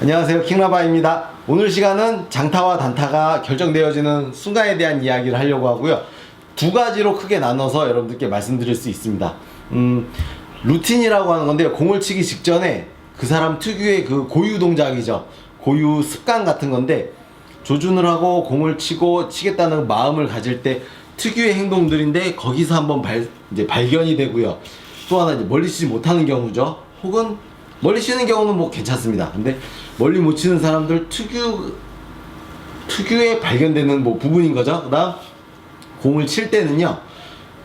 안녕하세요. 킹라바입니다. 오늘 시간은 장타와 단타가 결정되어지는 순간에 대한 이야기를 하려고 하고요. 두 가지로 크게 나눠서 여러분들께 말씀드릴 수 있습니다. 음, 루틴이라고 하는 건데요. 공을 치기 직전에 그 사람 특유의 그 고유 동작이죠. 고유 습관 같은 건데 조준을 하고 공을 치고 치겠다는 마음을 가질 때 특유의 행동들인데 거기서 한번 발, 이제 발견이 되고요. 또 하나 이제 멀리 치지 못하는 경우죠. 혹은 멀리 치는 경우는 뭐 괜찮습니다. 근데 멀리 못 치는 사람들 특유 특유의 발견되는 뭐 부분인 거죠. 그다음 공을 칠 때는요.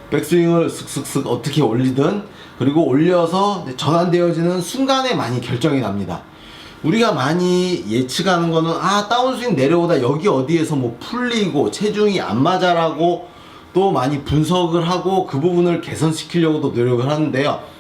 백스윙을 슥슥슥 어떻게 올리든 그리고 올려서 전환되어지는 순간에 많이 결정이 납니다. 우리가 많이 예측하는 거는 아 다운스윙 내려오다 여기 어디에서 뭐 풀리고 체중이 안 맞아라고 또 많이 분석을 하고 그 부분을 개선시키려고도 노력을 하는데요.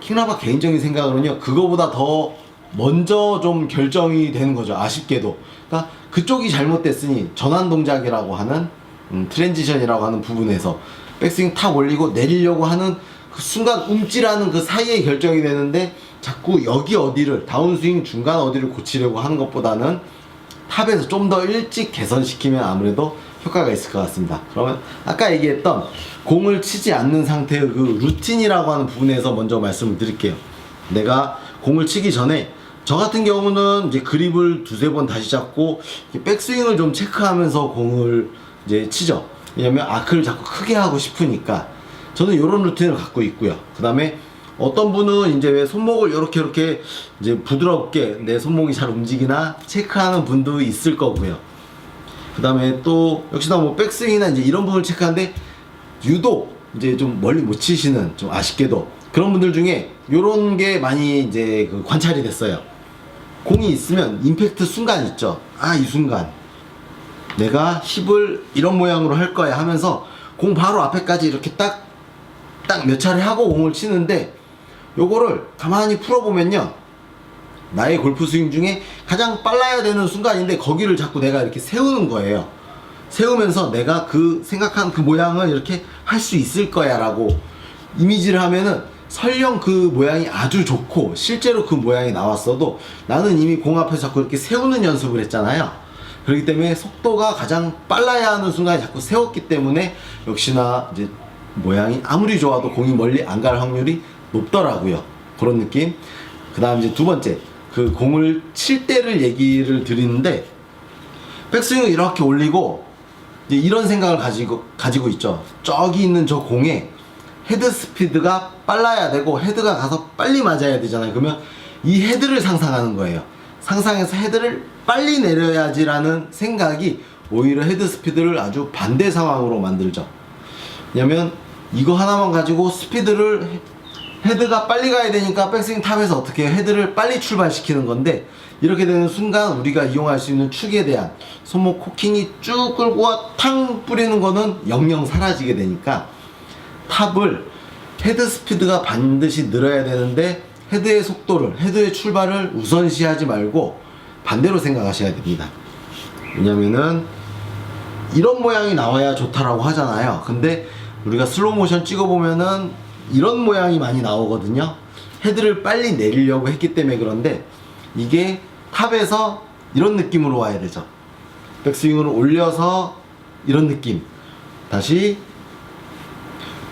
킹라바 개인적인 생각으로는요 그거보다 더 먼저 좀 결정이 되는 거죠 아쉽게도. 그러니까 그쪽이 잘못됐으니 전환 동작이라고 하는 음, 트랜지션이라고 하는 부분에서 백스윙 탁 올리고 내리려고 하는 그 순간 움찔하는 그 사이에 결정이 되는데 자꾸 여기 어디를 다운스윙 중간 어디를 고치려고 하는 것보다는 탑에서 좀 더 일찍 개선시키면 아무래도 효과가 있을 것 같습니다. 그러면 아까 얘기했던 공을 치지 않는 상태의 그 루틴이라고 하는 부분에서 먼저 말씀을 드릴게요. 내가 공을 치기 전에 저 같은 경우는 이제 그립을 두세 번 다시 잡고 백스윙을 좀 체크하면서 공을 이제 치죠. 왜냐면 아크를 자꾸 크게 하고 싶으니까 저는 이런 루틴을 갖고 있고요. 그 다음에 어떤 분은 이제 왜 손목을 이렇게 이렇게 이제 부드럽게 내 손목이 잘 움직이나 체크하는 분도 있을 거고요. 그 다음에 또 역시나 뭐 백스윙이나 이제 이런 부분을 체크하는데 유독 이제 좀 멀리 못 치시는 좀 아쉽게도 그런 분들 중에 요런 게 많이 이제 그 관찰이 됐어요. 공이 있으면 임팩트 순간 있죠. 아, 이 순간. 내가 힙을 이런 모양으로 할 거야 하면서 공 바로 앞에까지 이렇게 딱, 딱 몇 차례 하고 공을 치는데 요거를 가만히 풀어보면요. 나의 골프 스윙 중에 가장 빨라야 되는 순간인데 거기를 자꾸 내가 이렇게 세우는 거예요. 세우면서 내가 그 생각한 그 모양을 이렇게 할 수 있을 거야 라고 이미지를 하면은 설령 그 모양이 아주 좋고 실제로 그 모양이 나왔어도 나는 이미 공 앞에서 자꾸 이렇게 세우는 연습을 했잖아요. 그렇기 때문에 속도가 가장 빨라야 하는 순간에 자꾸 세웠기 때문에 역시나 이제 모양이 아무리 좋아도 공이 멀리 안 갈 확률이 높더라고요. 그런 느낌. 그 다음 이제 두 번째. 그 공을 칠 때를 얘기를 드리는데 백스윙을 이렇게 올리고 이런 생각을 가지고 가지고 있죠. 저기 있는 저 공에 헤드 스피드가 빨라야 되고 헤드가 가서 빨리 맞아야 되잖아요. 그러면 이 헤드를 상상하는 거예요. 상상해서 헤드를 빨리 내려야지라는 생각이 오히려 헤드 스피드를 아주 반대 상황으로 만들죠. 왜냐면 이거 하나만 가지고 스피드를 헤- 헤드가 빨리 가야 되니까 백스윙 탑에서 어떻게 헤드를 빨리 출발시키는 건데 이렇게 되는 순간 우리가 이용할 수 있는 축에 대한 손목 코킹이 쭉 끌고 와 탕 뿌리는 거는 영영 사라지게 되니까 탑을 헤드 스피드가 반드시 늘어야 되는데 헤드의 속도를 헤드의 출발을 우선시하지 말고 반대로 생각하셔야 됩니다. 왜냐면은 이런 모양이 나와야 좋다라고 하잖아요. 근데 우리가 슬로우 모션 찍어보면은 이런 모양이 많이 나오거든요. 헤드를 빨리 내리려고 했기 때문에 그런데 이게 탑에서 이런 느낌으로 와야 되죠. 백스윙을 올려서 이런 느낌. 다시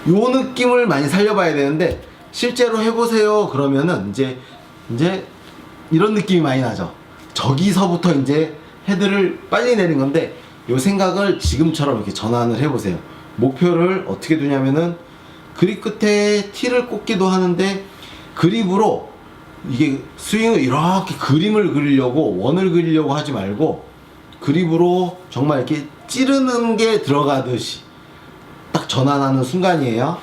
요 느낌을 많이 살려봐야 되는데 실제로 해보세요 그러면은 이제 이제 이런 느낌이 많이 나죠 저기서부터 이제 헤드를 빨리 내린 건데 요 생각을 지금처럼 이렇게 전환을 해보세요 목표를 어떻게 두냐면은 그립 끝에 티를 꽂기도 하는데 그립으로 이게 스윙을 이렇게 그림을 그리려고 원을 그리려고 하지 말고 그립으로 정말 이렇게 찌르는 게 들어가듯이 딱 전환하는 순간이에요.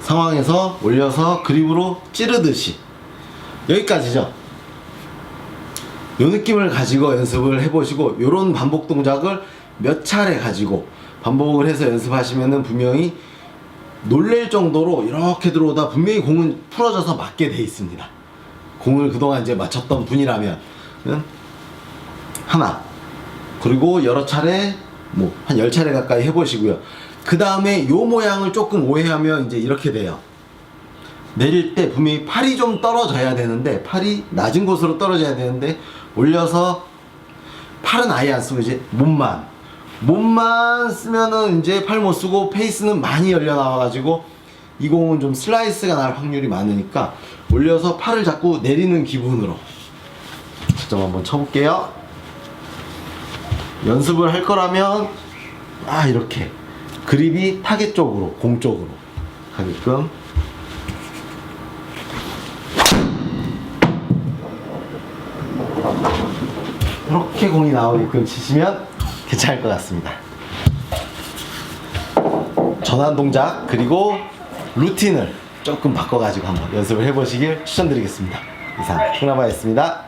상황에서 올려서 그립으로 찌르듯이 여기까지죠. 요 느낌을 가지고 연습을 해보시고 요런 반복 동작을 몇 차례 가지고 반복을 해서 연습하시면은 분명히 놀랄 정도로 이렇게 들어오다 분명히 공은 풀어져서 맞게 돼 있습니다. 공을 그동안 이제 맞췄던 분이라면 은 하나. 그리고 여러 차례 뭐 한 10차례 가까이 해보시고요. 그 다음에 요 모양을 조금 오해하면 이제 이렇게 돼요. 내릴 때 분명히 팔이 좀 떨어져야 되는데 팔이 낮은 곳으로 떨어져야 되는데 올려서 팔은 아예 안 쓰고 이제 몸만 몸만 쓰면은 이제 팔 못 쓰고 페이스는 많이 열려 나와가지고 이 공은 좀 슬라이스가 날 확률이 많으니까 올려서 팔을 자꾸 내리는 기분으로. 좀 한번 쳐볼게요. 연습을 할 거라면 아 이렇게. 그립이 타겟 쪽으로 공 쪽으로 가게끔. 이렇게 공이 나오게끔 치시면 괜찮을 것 같습니다. 전환 동작 그리고 루틴을 조금 바꿔가지고 한번 연습을 해보시길 추천드리겠습니다. 이상 흥나바였습니다.